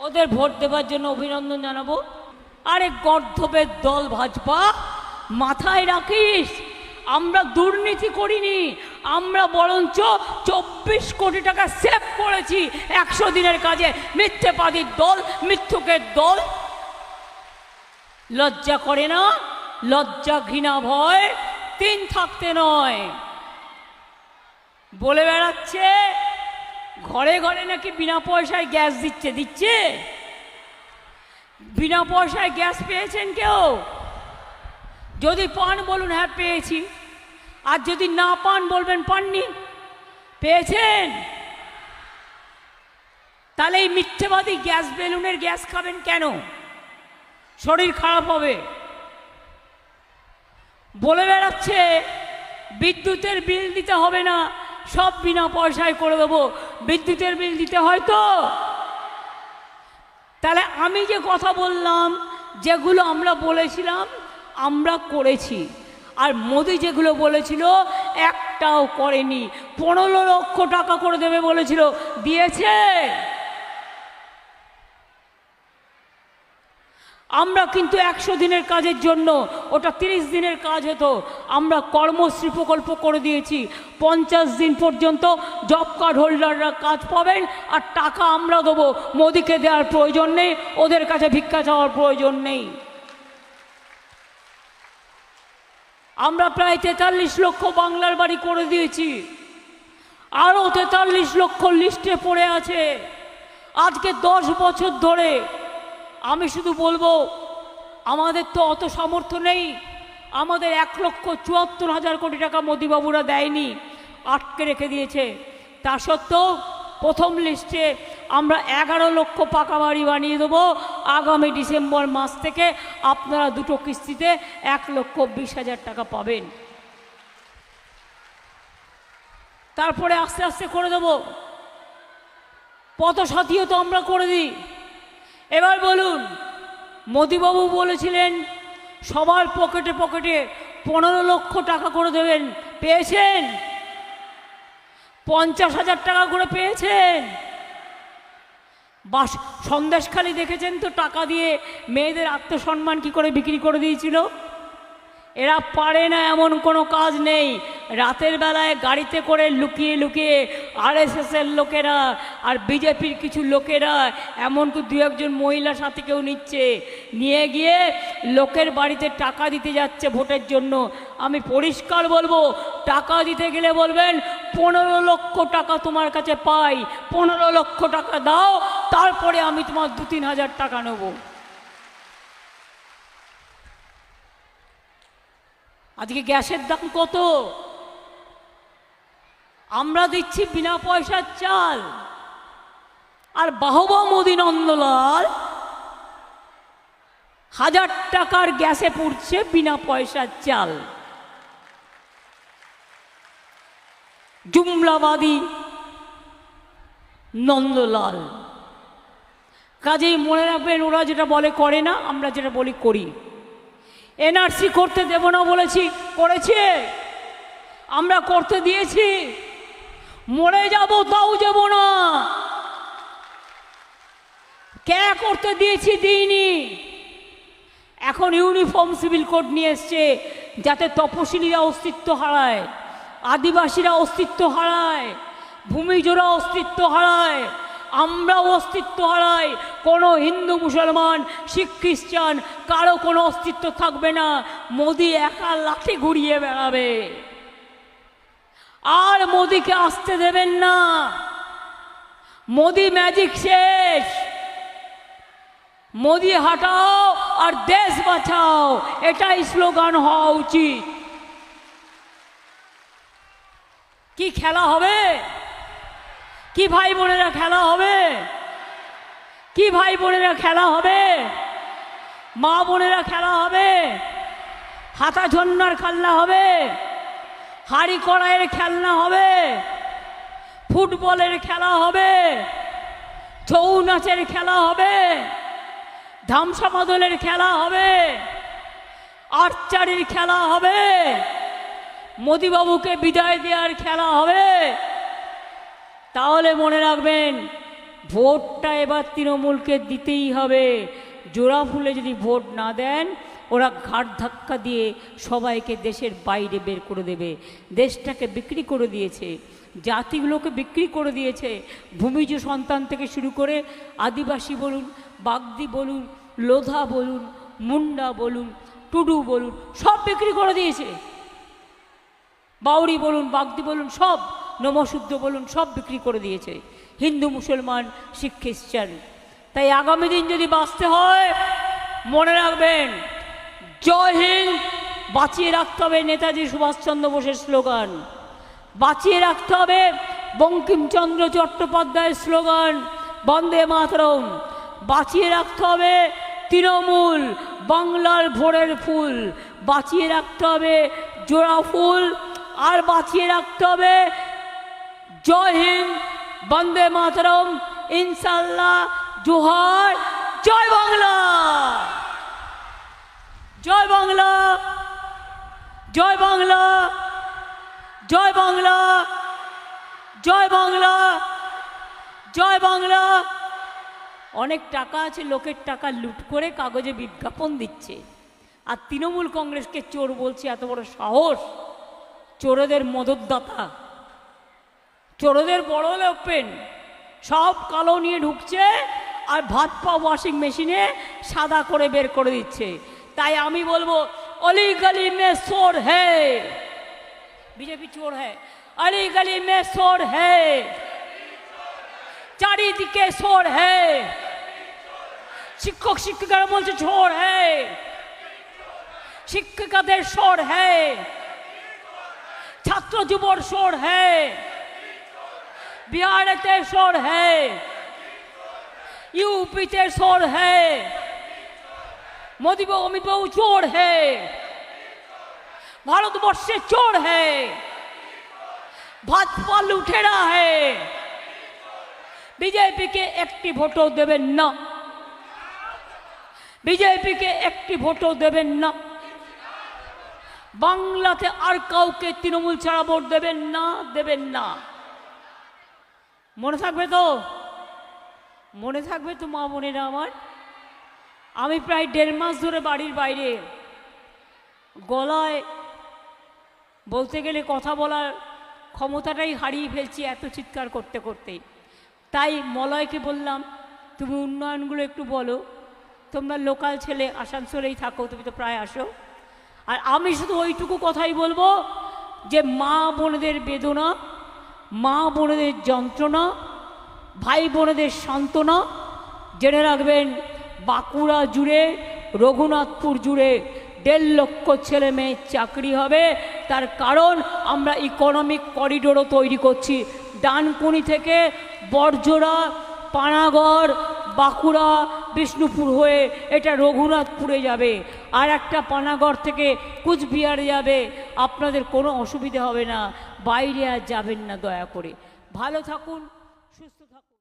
ওদের ভোট দেবার জন্য অভিনন্দন জানাব। আরে গর্ধবের দল ভাজপা, মাথায় রাখিস। আমরা দুর্নীতি করিনি, আমরা বরঞ্চ চব্বিশ কোটি টাকা সেভ করেছি একশো দিনের কাজে। মিথ্যেবাদীর দল, মিথ্যুকের দল। লজ্জা করে না? লজ্জা ঘৃণা ভয়? তিন থাকতে নয়। বলে বেড়াচ্ছে ঘরে ঘরে নাকি বিনা পয়সায় গ্যাস দিচ্ছে দিচ্ছে? বিনা পয়সায় গ্যাস পেয়েছেন কেউ? যদি পান বলুন হ্যাঁ পেয়েছি। আর যদি না পান বলবেন, পাননি। পেয়েছেন? তাহলে এই মিথ্যেবাদী গ্যাস বেলুনের গ্যাস খাবেন কেন? শরীর খারাপ হবে। বলে বেড়াচ্ছে, বিদ্যুতের বিল দিতে হবে না। সব বিনা পয়সায় করে দেবো। বিদ্যুতের বিল দিতে হয় তো? তাহলে আমি যে কথা বললাম, যেগুলো আমরা বলেছিলাম, আমরা করেছি। আর মোদি যেগুলো বলেছিল, একটাও করেনি। পনেরো লক্ষ টাকা করে দেবে বলেছিল। দিয়েছে? আমরা কিন্তু একশো দিনের কাজের জন্য, ওটা তিরিশ দিনের কাজ হতো। আমরা কর্মশ্রী প্রকল্প করে দিয়েছি। পঞ্চাশ দিন পর্যন্ত জব কার্ড হোল্ডাররা কাজ পাবেন আর টাকা আমরা দেবো। মোদিকে দেওয়ার প্রয়োজন নেই, ওদের কাছে ভিক্ষা চাওয়ার প্রয়োজন নেই। আমরা প্রায় তেতাল্লিশ লক্ষ বাংলার বাড়ি করে দিয়েছি। আরও তেতাল্লিশ লক্ষ লিস্টে পড়ে আছে। আজকে দশ বছর ধরে আমি শুধু বলব, আমাদের তো অত সামর্থ্য নেই। আমাদের এক লক্ষ চুয়াত্তর হাজার কোটি টাকা মোদিবাবুরা দেয়নি, আটকে রেখে দিয়েছে। তা সত্ত্বেও প্রথম লিস্টে আমরা এগারো লক্ষ পাকা বাড়ি বানিয়ে দেবো আগামী ডিসেম্বর মাস থেকে। আপনারা দুটো কিস্তিতে এক লক্ষ বিশ হাজার টাকা পাবেন। তারপরে আস্তে আস্তে করে দেবো। পথসাথীও তো আমরা করে দিই। এবার বলুন, মোদিবাবু বলেছিলেন, সবার পকেটে পকেটে পনেরো লক্ষ টাকা করে দেবেন। পেয়েছেন? পঞ্চাশ হাজার টাকা করে পেয়েছেন? বাস, সন্দেশখালি দেখেছেন তো, টাকা দিয়ে মেয়েদের আত্মসম্মান কি করে বিক্রি করে দিয়েছিল? এরা পারে না, এমন কোনো কাজ নেই। রাতের বেলায় গাড়িতে করে লুকিয়ে লুকিয়ে আরএসএসের লোকেরা আর বিজেপির কিছু লোকেরা এমনকি দু একজন মহিলা সাথে কেউ নিচ্ছে। নিয়ে গিয়ে লোকের বাড়িতে টাকা দিতে যাচ্ছে ভোটের জন্য। আমি পরিষ্কার বলব, টাকা দিতে গেলে বলবেন, পনেরো লক্ষ টাকা তোমার কাছে পাই, পনেরো লক্ষ টাকা দাও, তারপরে আমি তোমার দু তিন হাজার টাকা নেব। আজকে গ্যাসের দাম কত? আমরা দিচ্ছি বিনা পয়সার চাল। আর বাহবা মোদী নন্দলাল হাজার টাকার গ্যাসে পুড়ছে বিনা পয়সার চাল। জুমলাবাদী নন্দলাল। কাজেই মনে রাখবেন, ওরা যেটা বলে করে না, আমরা যেটা বলি করি। এনআরসি করতে দেব না বলেছি, করেছে। আমরা করতে দিয়েছি। মরে যাব, তাও যাব না। কে করতে দিয়েছি দিইনি। এখন ইউনিফর্ম সিভিল কোড নিয়ে এসছে, যাতে তপশিলীরা অস্তিত্ব হারায়, আদিবাসীরা অস্তিত্ব হারায়, ভূমিজোরা অস্তিত্ব হারায়, আমরাও অস্তিত্ব হারাই, কোনো হিন্দু, মুসলমান, শিখ, খ্রিস্টান, কারও কোনো অস্তিত্ব থাকবে না। মোদি একা লাঠি ঘুরিয়ে বেড়াবে। আর মোদিকে আসতে দেবেন না। মোদি ম্যাজিক শেষ। মোদি হাটাও আর দেশ বাঁচাও, এটাই স্লোগান হওয়া উচিত। কি খেলা হবে? কি ভাই বোনেরা খেলা হবে? কি ভাই বোনেরা খেলা হবে? মা বোনেরা খেলা হবে? হাতা ঝন্নার খেলনা হবে? হাড়ি কড়াইয়ের খেলনা হবে, ফুটবলের খেলা হবে, ছৌ নাচের খেলা হবে, ধামসা বদলের খেলা হবে, আর্চারির খেলা হবে, মোদিবাবুকে বিদায় দেওয়ার খেলা হবে। তাহলে মনে রাখবেন, ভোটটা এবার তৃণমূলকে দিতেই হবে। জোড়া ফুলে যদি ভোট না দেন ওরা ঘাট ধাক্কা দিয়ে সবাইকে দেশের বাইরে বের করে দেবে। দেশটাকে বিক্রি করে দিয়েছে, জাতিগুলোকে বিক্রি করে দিয়েছে। ভূমিজ সন্তান থেকে শুরু করে আদিবাসী বলুন, বাগদি বলুন, লোধা বলুন, মুন্ডা বলুন, টুডু বলুন, সব বিক্রি করে দিয়েছে। বাউরি বলুন, বাগদি বলুন, সব নমশুদ্ধ বলুন, সব বিক্রি করে দিয়েছে। হিন্দু, মুসলমান, শিখ, খ্রিস্টান। তাই আগামী দিন যদি বাঁচতে হয়, মনে রাখবেন জয় হিন্দ, বাঁচিয়ে রাখতে হবে নেতাজি সুভাষচন্দ্র বোসের স্লোগান। বাঁচিয়ে রাখতে হবে বঙ্কিমচন্দ্র চট্টোপাধ্যায়ের স্লোগান, বন্দে মাতরম। বাঁচিয়ে রাখতে হবে তৃণমূল, বাংলার ভোরের ফুল। বাঁচিয়ে রাখতে হবে জোড়া ফুল, আর বাঁচিয়ে রাখতে হবে জয় হিন্দ, বন্দে মাতরম। ইনশাল্লাহ জোহার, জয় বাংলা। জয় বাংলা জয় বাংলা জয় বাংলা জয় বাংলা জয় বাংলা। অনেক টাকা আছে, লোকের টাকা লুট করে কাগজে বিজ্ঞাপন দিচ্ছে। আর তৃণমূল কংগ্রেসকে চোর বলছে, এত বড় সাহস। চোরদের মদতদাতা। চোরদের বড় লোকপেন সব কালো নিয়ে ঢুকছে আর ভাত পা ওয়াশিং মেশিনে সাদা করে বের করে দিচ্ছে। তাই আমি বলব, অলি গলি মে চোর হে। বিজেপি চোর হ্যাঁ অলি গলি মে চোর হে। চারিদিকে চোর হে। শিক্ষক, শিক্ষিকারা বলছে চোর হে। শিক্ষিকাদের স্বর হে। ছাত্র যুবর স্বর হে। বিহারেতে স্বর হে। ইউপিতে মোদী বাবু, অমিত বাবু চোর হে। ভারতবর্ষে চোর হে। ভাজপা লুঠেরা হে। বিজেপিকে একটি ভোটও দেবেন না। বিজেপিকে একটি ভোটও দেবেন না। বাংলাতে আর কাউকে তৃণমূল ছাড়া ভোট দেবেন না দেবেন না। মনে থাকবে তো? মনে থাকবে তো মা বোনেরা আমার? আমি প্রায় দেড় মাস ধরে বাড়ির বাইরে। গলায় বলতে গেলে কথা বলার ক্ষমতাটাই হারিয়ে ফেলছি এত চিৎকার করতে করতে। তাই মলয়কে বললাম, তুমি উন্নয়নগুলো একটু বলো। তোমরা লোকাল ছেলে আসানসোলেই থাকো, তুমি তো প্রায় আসো। আর আমি শুধু ওইটুকু কথাই বলব যে মা বোনেদের বেদনা, মা বোনেদের যন্ত্রণা, ভাই বোনেদের সান্ত্বনা, জেনে রাখবেন বাঁকুড়া জুড়ে, রঘুনাথপুর জুড়ে দেড় লক্ষ ছেলে মেয়ে চাকরি হবে। তার কারণ আমরা ইকোনমিক করিডোরও তৈরি করছি। ডানকুনি থেকে বরজোড়া, পানাগড়, বাঁকুড়া, বিষ্ণুপুর হয়ে এটা রঘুনাথপুরে যাবে। আর একটা পানাগড় থেকে কুচবিহারে যাবে। আপনাদের কোনো অসুবিধা হবে না। বাইরে আর যাবেন না দয়া করে। ভালো থাকুন।